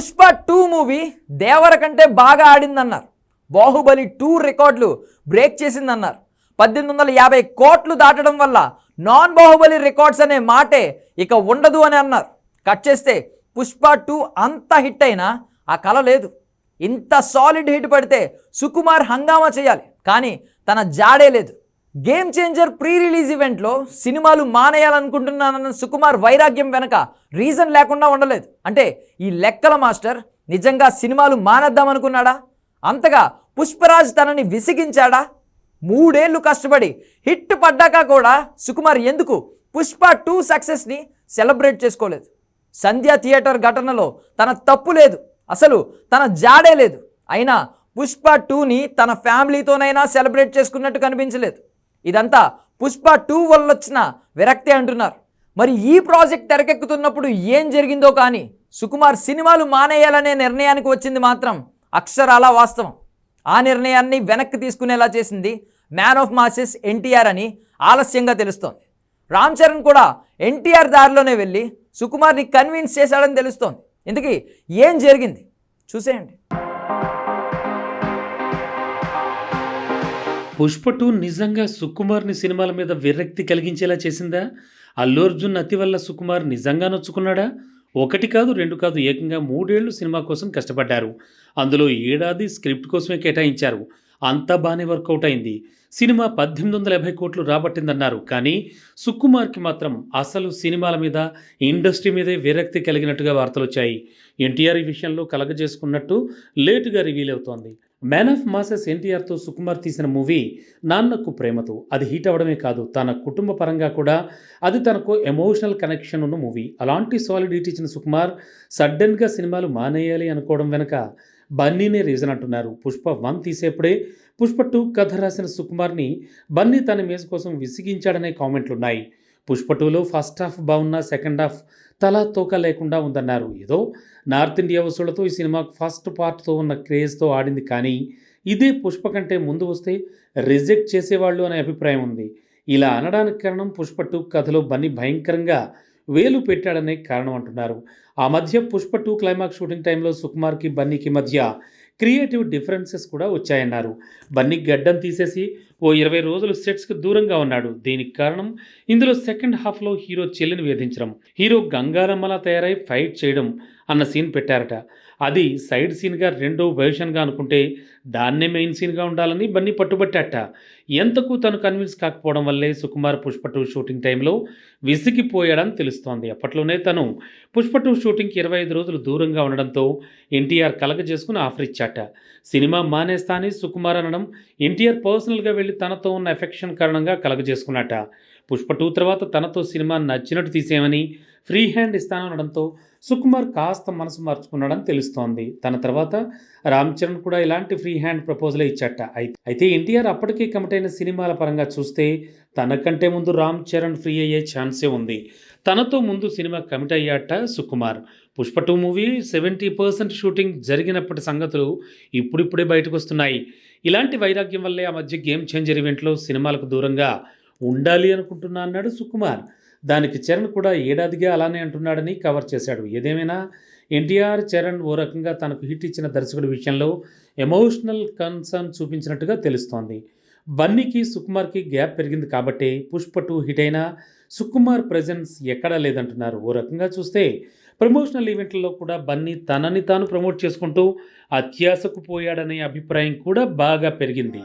Pushpa two movie Devara కంటే బాగా ఆడిందన్నారు. బాహుబలి టూ రికార్డులు బ్రేక్ చేసిందన్నారు. పద్దెనిమిది వందల యాభై కోట్లు దాటడం వల్ల నాన్ బాహుబలి రికార్డ్స్ అనే మాటే ఇక ఉండదు అని అన్నారు. కట్ చేస్తే పుష్ప టూ అంత హిట్ అయినా ఆ కళ లేదు. ఇంత సాలిడ్ హిట్ పడితే సుకుమార్ హంగామా చేయాలి. కానీ తన జాడే లేదు. గేమ్ చేంజర్ ప్రీ రిలీజ్ ఈవెంట్లో సినిమాలు మానేయాలనుకుంటున్నానన్న సుకుమార్ వైరాగ్యం వెనక రీజన్ లేకుండా ఉండలేదు. అంటే ఈ లెక్కల మాస్టర్ నిజంగా సినిమాలు మానేద్దామనుకున్నాడా? అంతగా పుష్పరాజ్ తనని విసిగించాడా? మూడేళ్ళు కష్టపడి హిట్ పడ్డాక కూడా సుకుమార్ ఎందుకు పుష్ప టూ సక్సెస్ని సెలబ్రేట్ చేసుకోలేదు? సంధ్యా థియేటర్ ఘటనలో తన తప్పు లేదు. అసలు తన జాడే లేదు. అయినా పుష్ప టూని తన ఫ్యామిలీతోనైనా సెలబ్రేట్ చేసుకున్నట్టు కనిపించలేదు. ఇదంతా పుష్ప టూ వల్ల వచ్చిన విరక్తి అంటున్నారు. మరి ఈ ప్రాజెక్ట్ తెరకెక్కుతున్నప్పుడు ఏం జరిగిందో కానీ సుకుమార్ సినిమాలు మానేయాలనే నిర్ణయానికి వచ్చింది మాత్రం అక్షరాల వాస్తవం. ఆ నిర్ణయాన్ని వెనక్కి తీసుకునేలా చేసింది మ్యాన్ ఆఫ్ మాసెస్ ఎన్టీఆర్ అని ఆలస్యంగా తెలుస్తోంది. రామ్ చరణ్ కూడా ఎన్టీఆర్ దారిలోనే వెళ్ళి సుకుమార్ని కన్విన్స్ చేశాడని తెలుస్తోంది. ఇంతకీ ఏం జరిగింది? చూసేయండి. పుష్ప టూ నిజంగా సుకుమార్ని సినిమాల మీద విరక్తి కలిగించేలా చేసిందా? అల్లు అర్జున్ అతి వల్ల సుకుమార్ నిజంగా నొచ్చుకున్నాడా? ఒకటి కాదు రెండు కాదు ఏకంగా మూడేళ్ళు సినిమా కోసం కష్టపడ్డారు. అందులో ఏడాది స్క్రిప్ట్ కోసమే కేటాయించారు. అంతా బాగానే వర్కౌట్ అయింది. సినిమా పద్దెనిమిది వందల యాభై కోట్లు రాబట్టిందన్నారు. కానీ సుకుమార్కి మాత్రం అసలు సినిమాల మీద ఇండస్ట్రీ మీదే విరక్తి కలిగినట్టుగా వార్తలు వచ్చాయి ఎన్టీఆర్ ఈ విషయంలో కలగజేసుకున్నట్టు లేటుగా రివీల్ అవుతోంది. మ్యాన్ ఆఫ్ మాసెస్ ఎన్టీఆర్తో సుకుమార్ తీసిన మూవీ నాన్నకు ప్రేమతో. అది హిట్ అవ్వడమే కాదు తన కుటుంబ పరంగా కూడా. అది తనకు ఎమోషనల్ కనెక్షన్ ఉన్న మూవీ. అలాంటి సాలిడిటీ ఇచ్చిన సుకుమార్ సడన్గా సినిమాలు మానేయాలి అనుకోవడం వెనక బన్నీనే రీజన్ అంటున్నారు. పుష్ప వన్ తీసేప్పుడే పుష్ప టూ కథ రాసిన సుకుమార్ని బన్నీ తన మేజ్ కోసం విసిగించాడనే కామెంట్లు ఉన్నాయి పుష్ప టూలో ఫస్ట్ హాఫ్ బాగున్నా సెకండ్ హాఫ్ తలా తోక లేకుండా ఉందన్నారు. ఏదో నార్త్ ఇండియా వసూళ్ళతో ఈ సినిమా ఫస్ట్ పార్ట్తో ఉన్న క్రేజ్తో ఆడింది కానీ ఇదే పుష్ప కంటే ముందు వస్తే రిజెక్ట్ చేసేవాళ్ళు అనే అభిప్రాయం ఉంది. ఇలా అనడానికి కారణం పుష్ప టూ కథలో బన్నీ భయంకరంగా వేలు పెట్టాడనే కారణం అంటున్నారు. ఆ మధ్య పుష్ప టూ క్లైమాక్స్ షూటింగ్ టైంలో సుకుమార్కి బన్నీకి మధ్య క్రియేటివ్ డిఫరెన్సెస్ కూడా వచ్చాయన్నారు. బన్నీ గడ్డం తీసేసి ఓ ఇరవై రోజులు సెట్స్కి దూరంగా ఉన్నాడు. దీనికి కారణం ఇందులో సెకండ్ హాఫ్లో హీరో చెల్లిని వేధించడం. హీరో గంగారమ్మలా తయారై ఫైట్ చేయడం అన్న సీన్ పెట్టారట. అది సైడ్ సీన్గా రెండో వెర్షన్గా అనుకుంటే దాన్నే మెయిన్ సీన్గా ఉండాలని బన్నీ పట్టుబట్టాట. ఎంతకు తను కన్విన్స్ కాకపోవడం వల్లే సుకుమార్ పుష్ప టూ షూటింగ్ టైంలో విసిగిపోయాడని తెలుస్తోంది. అప్పట్లోనే తను పుష్ప టూ షూటింగ్కి ఇరవై ఐదు రోజులు దూరంగా ఉండడంతో ఎన్టీఆర్ కలగజేసుకుని ఆఫర్ ఇచ్చాట. సినిమా మానేస్తా అని సుకుమార్ అనడం ఎన్టీఆర్ పర్సనల్గా వెళ్ళి తనతో ఉన్న ఎఫెక్షన్ కారణంగా కలగజేసుకున్నట పుష్ప టూ తర్వాత తనతో సినిమా నచ్చినట్టు తీసేయమని ఫ్రీ హ్యాండ్ ఇస్తాననడంతో సుకుమార్ కాస్త మనసు మార్చుకున్నాడని తెలుస్తోంది. తన తర్వాత రామ్ చరణ్ కూడా ఇలాంటి ఫ్రీ హ్యాండ్ ప్రపోజలే ఇచ్చట అయితే ఎన్టీఆర్ అప్పటికే కమిట్ అయిన సినిమాల పరంగా చూస్తే తనకంటే ముందు రామ్ చరణ్ ఫ్రీ అయ్యే ఛాన్సే ఉంది. తనతో ముందు cinema commit అయ్యాట Sukumar. Pushpa two movie seventy percent shooting జరిగినప్పటి సంగతులు ఇప్పుడిప్పుడే బయటకు వస్తున్నాయి ఇలాంటి వైరాగ్యం వల్లే ఆ మధ్య గేమ్ చేంజర్ ఈవెంట్లో సినిమాలకు దూరంగా ఉండాలి అనుకుంటున్నా అన్నాడు సుకుమార్. దానికి చరణ్ కూడా ఏడాదిగా అలానే అంటున్నాడని కవర్ చేశాడు. ఏదేమైనా ఎన్టీఆర్ చరణ్ ఓ రకంగా తనకు హిట్ ఇచ్చిన దర్శకుడి విషయంలో ఎమోషనల్ కన్సర్న్ చూపించినట్టుగా తెలుస్తోంది. బన్నీకి సుకుమార్కి గ్యాప్ పెరిగింది కాబట్టి పుష్ప టూ హిట్ అయినా సుకుమార్ ప్రజెన్స్ ఎక్కడా లేదంటున్నారు. ఓ రకంగా చూస్తే ప్రమోషనల్ ఈవెంట్లలో కూడా బన్నీ తనని తాను ప్రమోట్ చేసుకుంటూ అత్యాశకు పోయాడనే అభిప్రాయం కూడా బాగా పెరిగింది.